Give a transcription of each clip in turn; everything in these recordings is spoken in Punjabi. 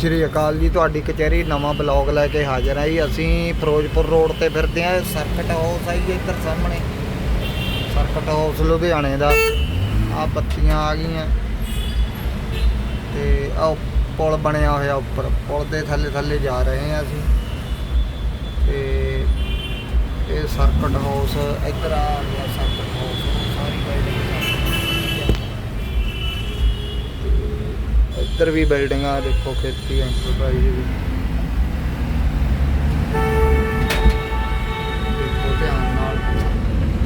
ਸ਼੍ਰੀ ਅਕਾਲ ਜੀ, ਤੁਹਾਡੀ ਕਚਹਿਰੀ ਨਵਾਂ ਬਲੌਗ ਲੈ ਕੇ ਹਾਜ਼ਰ ਆ ਜੀ। ਅਸੀਂ ਫਿਰੋਜ਼ਪੁਰ ਰੋਡ ਤੇ ਫਿਰਦੇ ਆ ਸਰਕਟ ਹਾਊਸ ਆਈ ਇੱਧਰ ਸਾਹਮਣੇ। ਸਰਕਟ ਹਾਊਸ ਲੁਧਿਆਣੇ ਦਾ। ਆ ਬੱਤੀਆਂ ਆ ਗਈਆਂ। ਤੇ ਆ ਪੁਲ ਬਣਿਆ ਹੋਇਆ ਉੱਪਰ। ਪੁਲ ਦੇ ਥੱਲੇ ਥੱਲੇ ਜਾ ਰਹੇ ਆ ਅਸੀਂ। ਤੇ ਇਹ ਸਰਕਟ ਹਾਊਸ ਇੱਧਰ ਆ ਗਿਆ, ਸਰਕਟ ਹਾਊਸ। ਇੱਧਰ ਵੀ ਬਿਲਡਿੰਗਾਂ ਦੇਖੋ ਖੇਤੀ ਐਂਟਰਪ੍ਰਾਈਜ਼ ਵੀ। ਦੇਖੋ ਧਿਆਨ ਨਾਲ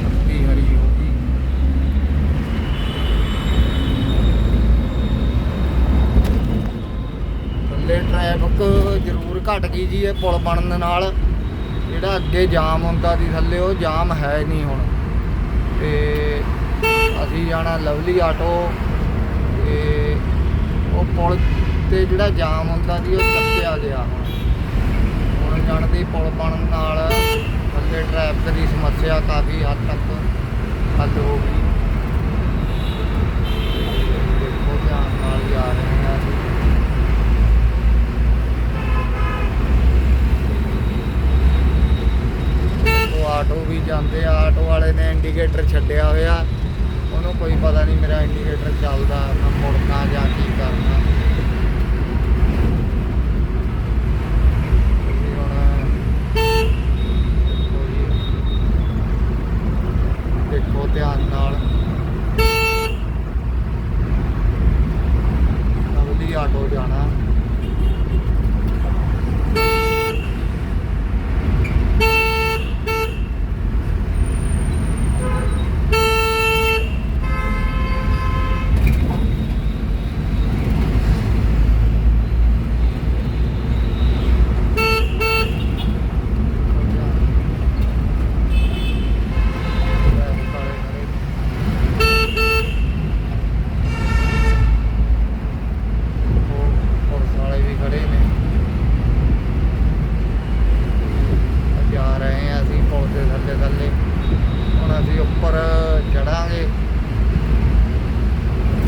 ਪੱਤੀ ਹਰੀ ਹੋ ਗਈ। ਥੱਲੇ ਟ੍ਰੈਫਿਕ ਜ਼ਰੂਰ ਘਟ ਗਈ ਜੀ, ਇਹ ਪੁਲ ਬਣਨ ਨਾਲ। ਜਿਹੜਾ ਅੱਗੇ ਜਾਮ ਹੁੰਦਾ ਸੀ ਥੱਲੇ, ਉਹ ਜਾਮ ਹੈ ਨਹੀਂ ਹੁਣ। ਤੇ ਅਸੀਂ ਜਾਣਾ ਲਵਲੀ ਆਟੋ ਤੇ ਉਹ ਪੁਲ ਤੇ ਜਿਹੜਾ ਜਾਮ ਹੁੰਦਾ ਸੀ ਉਹ ਚੱਕਿਆ ਗਿਆ। ਹੁਣ ਹੁਣ ਜਾਣਦੇ ਪੁਲ ਬਣਨ ਨਾਲ ਅੱਗੇ ਟ੍ਰੈਫਿਕ ਦੀ ਸਮੱਸਿਆ ਕਾਫੀ ਹੱਦ ਤੱਕ ਹੱਲ ਹੋ ਗਈ। ਦੇਖੋ ਧਿਆਨ ਨਾਲ ਜਾ ਰਹੇ ਹਾਂ ਅਸੀਂ। ਉਹ ਆਟੋ ਵੀ ਜਾਂਦੇ ਆ, ਆਟੋ ਵਾਲੇ ਨੇ ਇੰਡੀਕੇਟਰ ਛੱਡਿਆ ਹੋਇਆ। ਉਹਨੂੰ ਕੋਈ ਪਤਾ ਨਹੀਂ ਮੇਰਾ ਇੰਡੀਕੇਟਰ ਚੱਲਦਾ, ਮੈਂ ਮੁੜਨਾ ਜਾਂ ਕੀ ਕਰਨਾ ਅਸੀਂ ਹੁਣ ਦੇਖੋ ਜੀ ਦੇਖੋ ਧਿਆਨ ਨਾਲ ਲਵਲੀ ਆਟੋ ਜਾਣਾ ਪੁਲਿਸ ਵਾਲੇ ਵੀ ਖੜੇ ਨੇ ਜਾ ਰਹੇ ਹਾਂ ਅਸੀਂ ਪੁਲ ਦੇ ਥੱਲੇ ਥੱਲੇ ਹੁਣ ਅਸੀਂ ਉੱਪਰ ਚੜਾਂਗੇ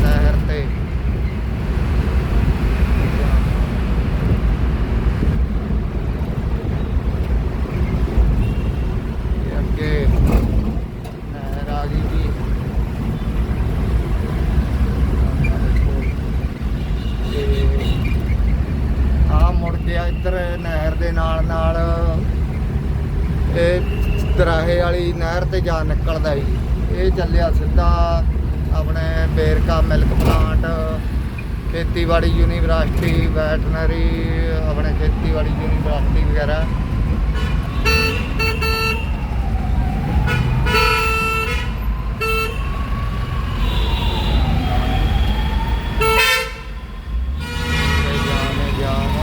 ਨਹਿਰ ਤੇ ਇਹ ਅੱਗੇ ਨਹਿਰ ਆ ਗਈ ਜੀ ਆ ਮੁੜ ਗਿਆ ਇੱਧਰ ਨਹਿਰ ਦੇ ਨਾਲ ਨਾਲ ਇਹ ਦਰਾਹੇ ਵਾਲੀ ਨਹਿਰ ਤੇ ਜਾ ਨਿਕਲਦਾ ਜੀ। ਇਹ ਚੱਲਿਆ ਸਿੱਧਾ ਆਪਣੇ ਬੇਰਕਾ ਮਿਲਕ ਪਲਾਂਟ ਖੇਤੀਬਾੜੀ ਯੂਨੀਵਰਸਿਟੀ ਵੈਟਨਰੀ ਆਪਣੇ ਖੇਤੀਬਾੜੀ ਯੂਨੀਵਰਸਿਟੀ ਵਗੈਰਾ ਤੇ ਜਾਮ ਹੈ ਜਾਮ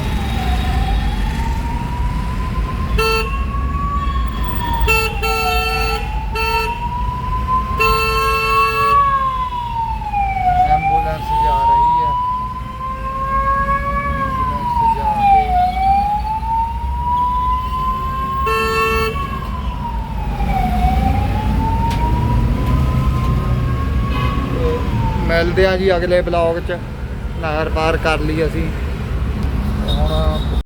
ਐਂਬੂਲੈਂਸ ਜਾ ਰਹੀ ਹੈ ਐਂਬੂਲੈਂਸ ਜਾ ਕੇ ਤੇ ਮਿਲਦੇ ਆ ਜੀ ਅਗਲੇ ਬਲੌਗ 'ਚ। ਨਹਿਰ ਪਾਰ ਕਰ ਲਈ ਅਸੀਂ। ਹੁਣ